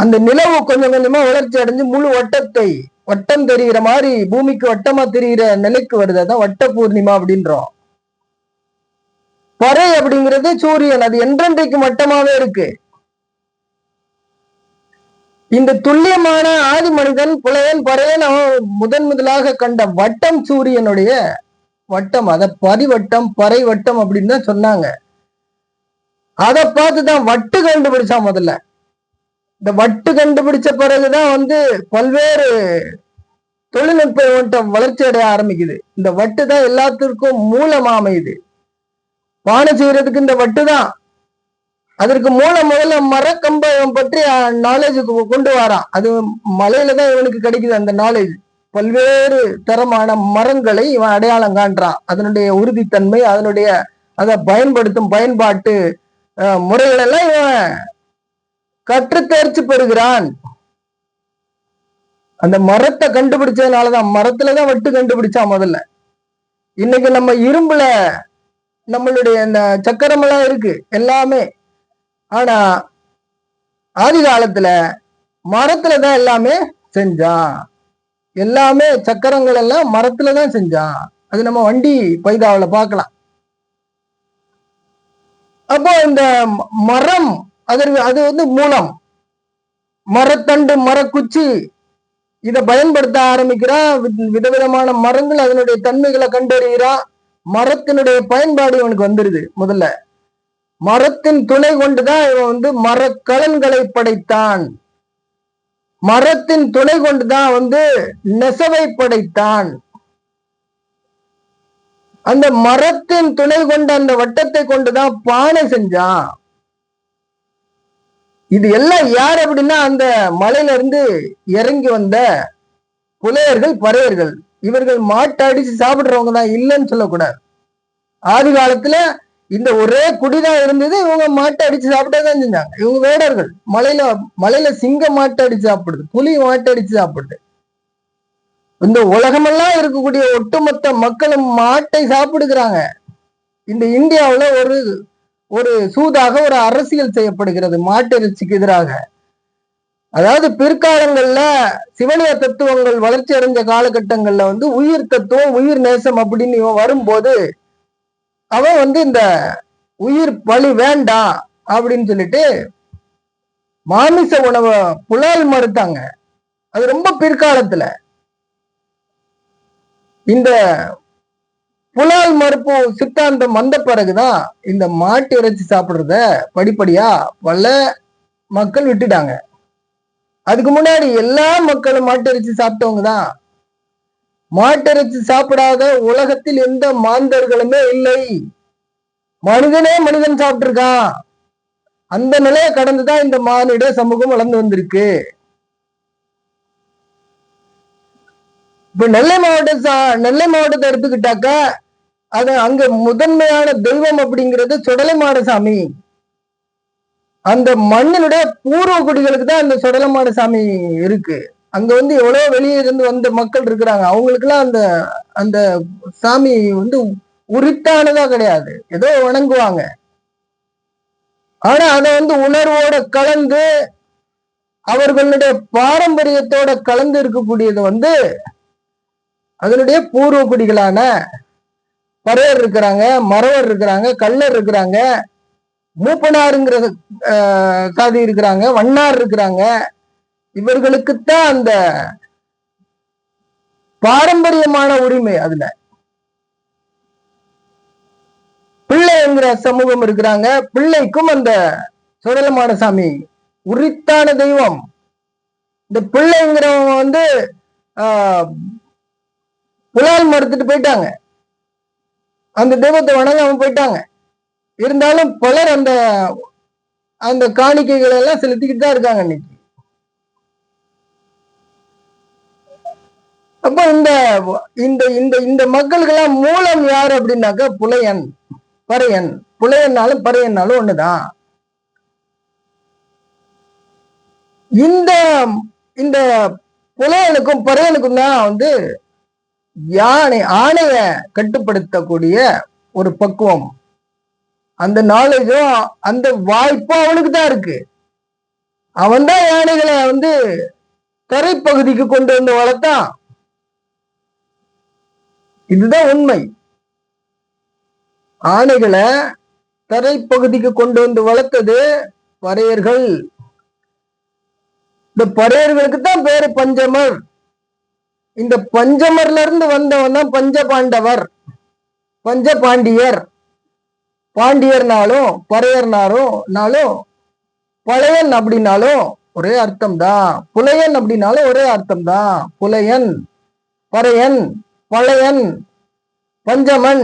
அந்த நிலவு கொஞ்சம் கொஞ்சமா வளர்ச்சி அடைஞ்சு முழு வட்டத்தை வட்டம் தெரிகிற மாதிரி பூமிக்கு வட்டமா தெரிகிற நிலைக்கு வருது. அதான் வட்ட பூர்ணிமா அப்படின்றோம். பறை அப்படிங்கிறது சூரியன். அது என்றென்றைக்கு வட்டமாவே இருக்கு. இந்த துல்லியமான ஆதி மனிதன் புலையன் பறையன் அவன் முதன் முதலாக கண்ட வட்டம் சூரியனுடைய வட்டம். அத பரிவட்டம் பறை வட்டம் அப்படின்னு தான் சொன்னாங்க. அதை பார்த்து தான் வட்டு கண்டுபிடிச்சான் முதல்ல. இந்த வட்டு கண்டுபிடிச்ச பிறகுதான் வந்து பல்வேறு தொழில்நுட்ப வளர்ச்சி அடைய ஆரம்பிக்குது. இந்த வட்டு தான் எல்லாத்திற்கும் மூலமா அமையுது. பானை செய்யறதுக்கு இந்த வட்டு தான் அதற்கு மூலம் முதல்ல மரக்கம்பம் பற்றி நாலேஜ் கொண்டு வரான். அது மலையில தான் இவனுக்கு கிடைக்குது அந்த நாலேஜ் பல்வேறு தரமான மரங்களை இவன் அடையாளம் காண்றான். அதனுடைய உறுதித்தன்மை அதனுடைய அதை பயன்படுத்தும் பயன்பாட்டு முறைகளெல்லாம் இவன் கற்று தேர்ச்சி பெறுகிறான். அந்த மரத்தை கண்டுபிடிச்சதுனாலதான் மரத்துலதான் வட்டு கண்டுபிடிச்சான் முதல்ல. இன்னைக்கு நம்ம இரும்புல நம்மளுடைய இந்த சக்கரம் எல்லாம் இருக்கு எல்லாமே. ஆனா ஆதி காலத்துல மரத்துல தான் எல்லாமே செஞ்சான். எல்லாமே சக்கரங்கள் எல்லாம் மரத்துல தான் செஞ்சான். அது நம்ம வண்டி பைதாவில் பார்க்கலாம். அப்போ இந்த மரம் அதற்கு அது வந்து மூலம். மரத்தண்டு மரக்குச்சி இதை பயன்படுத்த ஆரம்பிக்கிறான் வி- விதவிதமான மரங்கள் அதனுடைய தன்மைகளை கண்டறிகிறான் மரத்தினுடைய பயன்பாடு இவனுக்கு வந்துருது முதல்ல. மரத்தின் துணை கொண்டுதான் இவன் வந்து மரக்கலன்களை படைத்தான். மரத்தின் துணை கொண்டுதான் வந்து நெசவை படைத்தான். அந்த மரத்தின் துணை கொண்ட அந்த வட்டத்தை கொண்டுதான் பானை செஞ்சான். இது எல்லாம் யார் அப்படின்னா அந்த மலையில இருந்து இறங்கி வந்த புலையர்கள் பறையர்கள். இவர்கள் மாட்டை அடிச்சு சாப்பிடுறவங்க தான் இல்லைன்னு சொல்லக்கூடாது. ஆதி காலத்துல இந்த ஒரே குடிதான் இருந்தது இவங்க மாட்டை அடிச்சு சாப்பிட்டே தான் செஞ்சாங்க. இவங்க வேடர்கள் மலையில மலையில சிங்க மாட்டை அடிச்சு சாப்பிடுது புலி மாட்டை அடிச்சு சாப்பிடுது இந்த உலகமெல்லாம் இருக்கக்கூடிய ஒட்டுமொத்த மக்களும் மாட்டை சாப்பிடுகிறாங்க. இந்த இந்தியாவில் ஒரு ஒரு சூதாக ஒரு அரசியல் செய்யப்படுகிறது மாட்டிறைச்சிக்கு எதிராக. அதாவது பிற்காலங்கள்ல சிவனிய தத்துவங்கள் வளர்ச்சி அடைஞ்ச காலகட்டங்கள்ல வந்து உயிர் தத்துவம் உயிர் நேசம் அப்படின்னு இவன் வரும்போது அவன் வந்து இந்த உயிர் பழி வேண்டாம் அப்படின்னு சொல்லிட்டு மாமிச உணவை புலால் மறுத்தாங்க. அது ரொம்ப பிற்காலத்துல. இந்த புலால் மறுப்பு சித்தாந்தம் வந்த பிறகுதான் இந்த மாட்டு இறைச்சி சாப்பிடுறத படிப்படியா பல மக்கள் விட்டுட்டாங்க. அதுக்கு முன்னாடி எல்லா மக்களும் மாட்டு இறைச்சி சாப்பிட்டவங்க தான் மாட்டிறைச்சி சாப்பிடாத உலகத்தில் எந்த மாந்தர்களுமே இல்லை. மனிதனே மனிதன் சாப்பிட்டுருக்கான். அந்த நிலையை கடந்துதான் இந்த மானிட சமூகம் வளர்ந்து வந்திருக்கு. இப்ப நெல்லை மாவட்டம் சா- நெல்லை மாவட்டத்தை எடுத்துக்கிட்டாக்கா அது அங்க முதன்மையான தெய்வம் அப்படிங்கிறது சுடலை சாமி அந்த மண்ணினுடைய பூர்வ குடிகளுக்கு தான் அந்த சுடலை சாமி இருக்கு. அங்க வந்து எவ்வளவு வெளியே இருந்து வந்த மக்கள் இருக்கிறாங்க. அவங்களுக்குலாம் அந்த அந்த சாமி வந்து உரித்தானதா கிடையாது. ஏதோ வணங்குவாங்க. ஆனா அதை வந்து உணர்வோட கலந்து அவர்களுடைய பாரம்பரியத்தோட கலந்து இருக்கக்கூடியது வந்து அதனுடைய பூர்வ குடிகளான பறையர் இருக்கிறாங்க மறவர் இருக்கிறாங்க கள்ளர் இருக்கிறாங்க மூப்பனாருங்கிற ஆஹ், சாதி இருக்கிறாங்க வண்ணார் இருக்கிறாங்க. இவர்களுக்குத்தான் அந்த பாரம்பரியமான உரிமை அதுல. பிள்ளை என்கிற சமூகம் இருக்கிறாங்க. பிள்ளைக்கும் அந்த சுடலமான சாமி உரித்தான தெய்வம். இந்த பிள்ளைங்கிறவங்க வந்து ஆஹ், புலால் மறுத்துட்டு போயிட்டாங்க. அந்த தெய்வத்தை வணங்காம போயிட்டாங்க. இருந்தாலும் பலர் அந்த அந்த காணிக்கைகளை எல்லாம் செலுத்திக்கிட்டு தான் இருக்காங்க இன்னைக்கு. அப்ப இந்த இந்த இந்த இந்த மக்களுக்கெல்லாம் மூலம் யார் அப்படின்னாக்க புலையன் பறையன். புலையன்னாலும் பறையன்னாலும் ஒண்ணுதான். இந்த இந்த புலையனுக்கும் பறையனுக்கும் தான் வந்து யானை ஆணைய கட்டுப்படுத்தக்கூடிய ஒரு பக்குவம். அந்த நாலேஜும் அந்த வாய்ப்பும் அவனுக்கு தான் இருக்கு. அவன்தான் யானைகளை வந்து கரைப்பகுதிக்கு கொண்டு வந்து வளர்த்தான். இதுதான் உண்மை. ஆணைகளை தரைப்பகுதிக்கு கொண்டு வந்து வளர்த்தது பறையர்கள். இந்த பறையர்களுக்கு தான் பேரு பஞ்சமர். இந்த பஞ்சமர்ல இருந்து வந்தவன் தான் பஞ்ச பாண்டவர் பஞ்ச பாண்டியர் பாண்டியர்னாலும் பறையர்னாலும் பழையன் அப்படின்னாலும் ஒரே அர்த்தம் தான் புலையன் அப்படின்னாலும் ஒரே அர்த்தம் தான் புலையன் பறையன் பழையன் பஞ்சமன்.